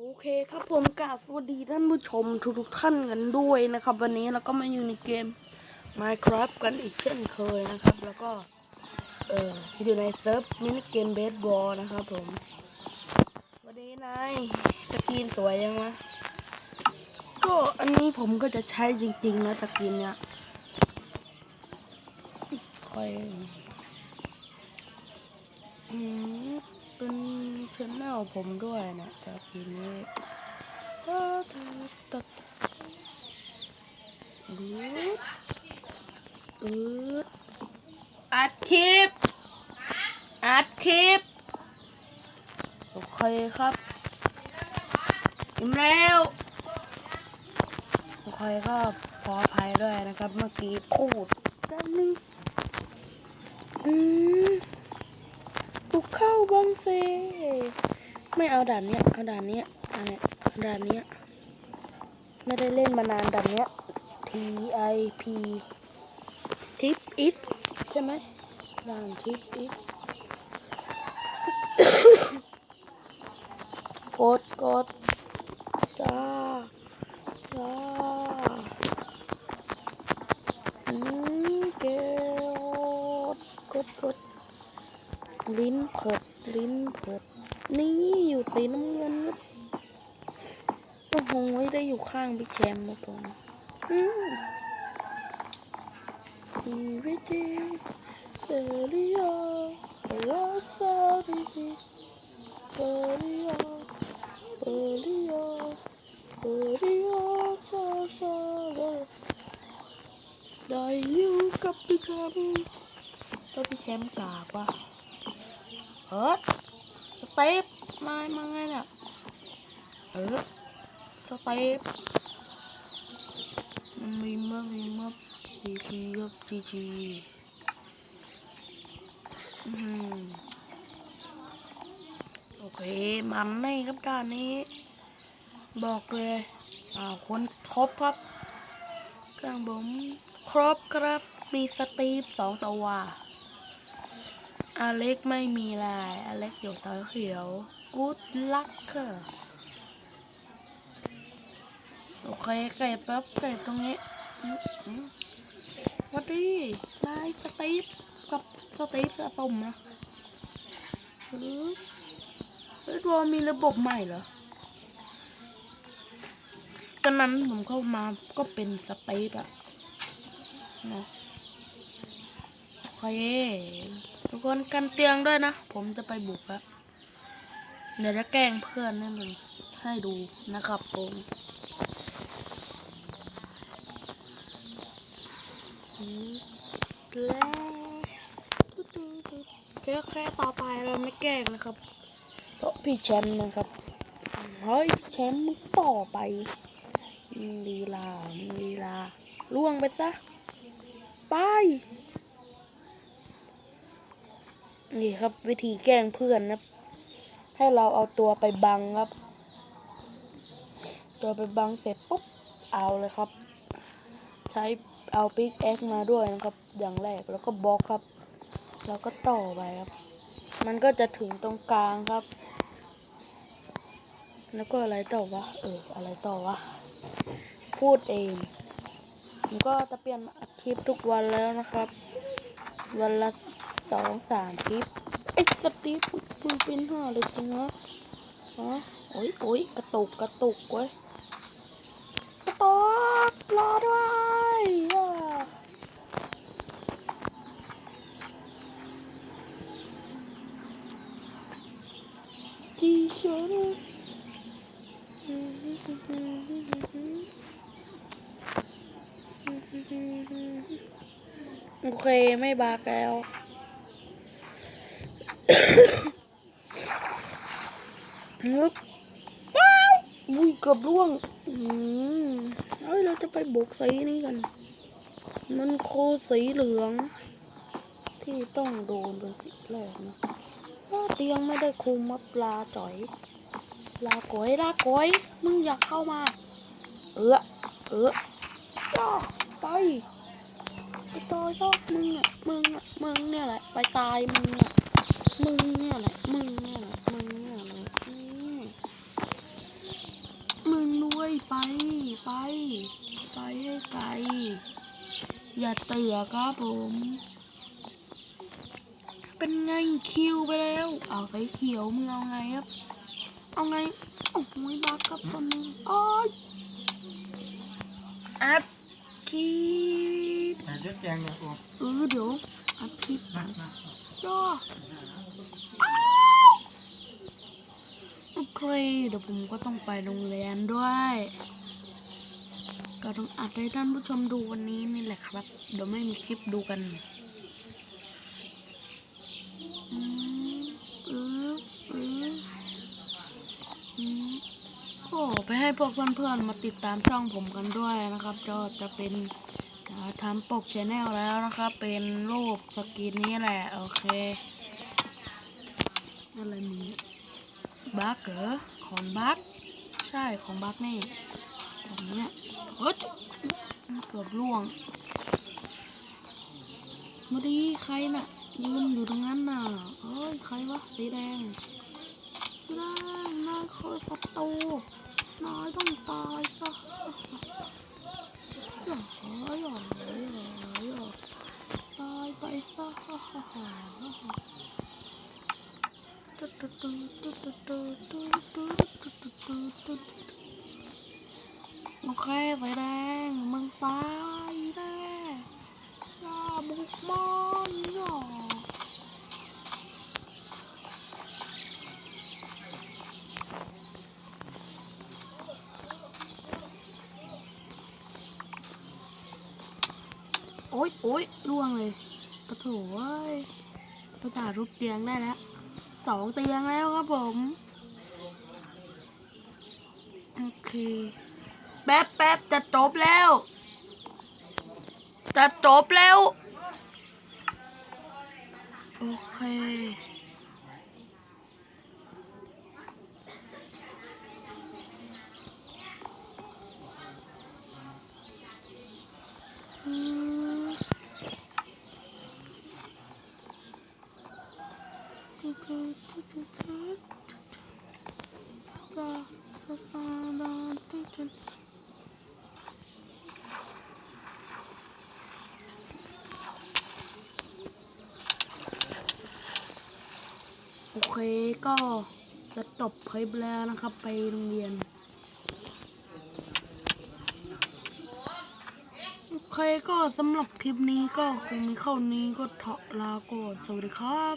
โอเคครับผมกราบสวัสดีท่านผู้ชมทุกๆท่านกันด้วยนะครับ วันนี้เราก็มาอยู่ในเกม Minecraft กันอีกเช่นเคยนะครับ แล้วก็ เอออยู่ในเซิร์ฟมินิเกมเบสบอลนะครับผม วันนี้นายสกรีนสวยยังวะก็อันนี้ผมก็จะใช้จริงๆนะสกรีนเนี้ยคอยอืม เป็นชแนลผมด้วยนะแต่ทีนี้ตัดตัดอืดอืดอัดคลิป อัดคลิป โอเคครับอิ่มแล้ว โอเคก็ขออภัยด้วยนะครับ เมื่อกี้พูดแป๊บนึงอืม บุกเข้าบังเซไม่เอาด่านเนี้ยเอาด่านเนี้ยเอาเนี่ยด่านเนี้ยไม่ได้เล่นมานานด่านเนี้ย T I P ทิปอิฟใช่ไหมด่านทิปอิฟกดกดจ้าจ้าอืมเกดกดกด ลิ้นเผิดลิ้นเผิด นี่อยู่สีน้ำเงินนะโอ้โหได้อยู่ข้างพี่แชมป์นะผมอืมอีวิจิเซริโอลาซาดิเซริโอเอริโอเอริโอซาซาเลได้อยู่กับพี่แชมป์แล้วพี่แชมป์กราบว่ะ เฮ้ยสเต็ปมามาไงเนี่ยเออสเต็ปมันมีมากมีมากจีจีครับจีจีอืมโอเค มันในครับด้านนี้ บอกเลยอ่าคนครบครับเครื่องผมครบครับ มีสตีฟสองตัว อเล็กไม่มีลาย อเล็กอยู่ตาเขียวกูดลักค่ะโอเคเก็บแป๊บเก็บตรงนี้วัสดีนายสตีฟกับสตีฟสะสมนะเอเฮ้ยตัวมีระบบใหม่เหรอตอนนั้นผมเข้ามาก็เป็นสตีฟอะนะโอเค ทุกคนกันเตียงด้วยนะ ผมจะไปบุกแล้วเดี๋ยวจะแกล้งเพื่อนนั่นเองให้ดูนะครับผมอืมแล้วเจอแค่ต่อไปเราไม่แกล้งนะครับ เพราะพี่แชมป์นะครับเฮ้ยแชมป์มึงต่อไปมึงลีลามึงลีลาล่วงไปซะไป นี่ครับ วิธีแกล้งเพื่อนนะให้เราเอาตัวไปบังครับ ตัวไปบังเสร็จปุ๊บเอาเลยครับ ใช้เอาปิกแอ็กมาด้วยนะครับ อย่างแรกแล้วก็บล็อกครับ แล้วก็ต่อไปครับ มันก็จะถึงตรงกลางครับ แล้วก็อะไรต่อวะเอออะไรต่อวะพูดเองผมก็จะเปลี่ยนคลิปทุกวันแล้วนะครับ วันละ สองสามคลิปไอ้สตีฟมึงเป็นห่าเลยจริงวะฮะโอ้ยโอ้ยกระตุกกระตุกเว้ยกระตุกรอด้วยอะจีชนะโอเค ไม่บากแล้ว ฮึบว้าวอุ้ยเกือบร่วง อืมเอ้ยเราจะไปบุกสีนี้กัน มันโคสีเหลือง ที่ต้องโดนเป็นสีแรกนะว่าเตียงไม่ได้คุมมาปลาจ่อยลาก๋อยลาก๋อยมึงอยากเข้ามา เออเออย่อไปไปต่อยอดมึงอะมึงอะมึงเนี่ยแหละไปตายมึงอะมึงเนี่ยแหละมึงเนี่ยแหละ มึงเนี่ยแหละอืม ไปให้ไกล อย่าเตือครับผม เป็นไงคิวไปแล้ว เอาไปเขียวมึงเอาไงครับ เอาไง โอ้โหบักกับตัวนึงโอ้ยอัดคลิปแต่จ๊แจงเนี่ยโอ้เออเดี๋ยวอัดคลิปมามารออ้าโอเคเดี๋ยวผมก็ต้องไปโรงเรียนด้วย ก็ต้องอัดให้ท่านผู้ชมดูวันนี้นี่แหละครับ เดี๋ยวไม่มีคลิปดูกันอืออเอออืมโอ้ไปให้พวกเพื่อนๆมาติดตามช่องผมกันด้วยนะครับจะจะเป็นทำปกชแนลแล้วนะครับ เป็นรูปสกรีนนี้แหละ โอเคอะไรนี้บักเหรอของบักใช่ของบักนี่แบบเนี้ย เฮ้ยเกือบล่วงมาดีใครน่ะยืนอยู่ตรงนั้นน่ะเอ้ยใครวะสีแดงสีแดงนายคือศัตรูนายต้องตายซะอย่าอย่าอย่าอย่าตายไปซะฮ่าฮ่าฮ่าฮ่าตุ๊ดตุ๊ดตุ๊ดตุ๊ดตุ๊ดตุ๊ดตุ๊ดตุ๊ดตุ๊ดตุ๊ดตุ๊ด โอเคสีแดงมึงตายแน่ย่าบุกมันอย่าโอ๊ยโอ๊ยล่วงเลยปะโถเอ้ยประกาศรูปเตียงได้แล้วสองเตียงแล้วครับผม โอเค แป๊บแป๊บจะจบแล้ว จะจบแล้ว โอเคอืมทุทุทุทุทุทุจะจะจะดาทุทุ โอเคก็จะจบคลิปแล้วนะครับ ไปโรงเรียน โอเคก็สำหรับคลิปนี้ก็คงมีเข้านี้ก็เถาะลาก่อนสวัสดีครับ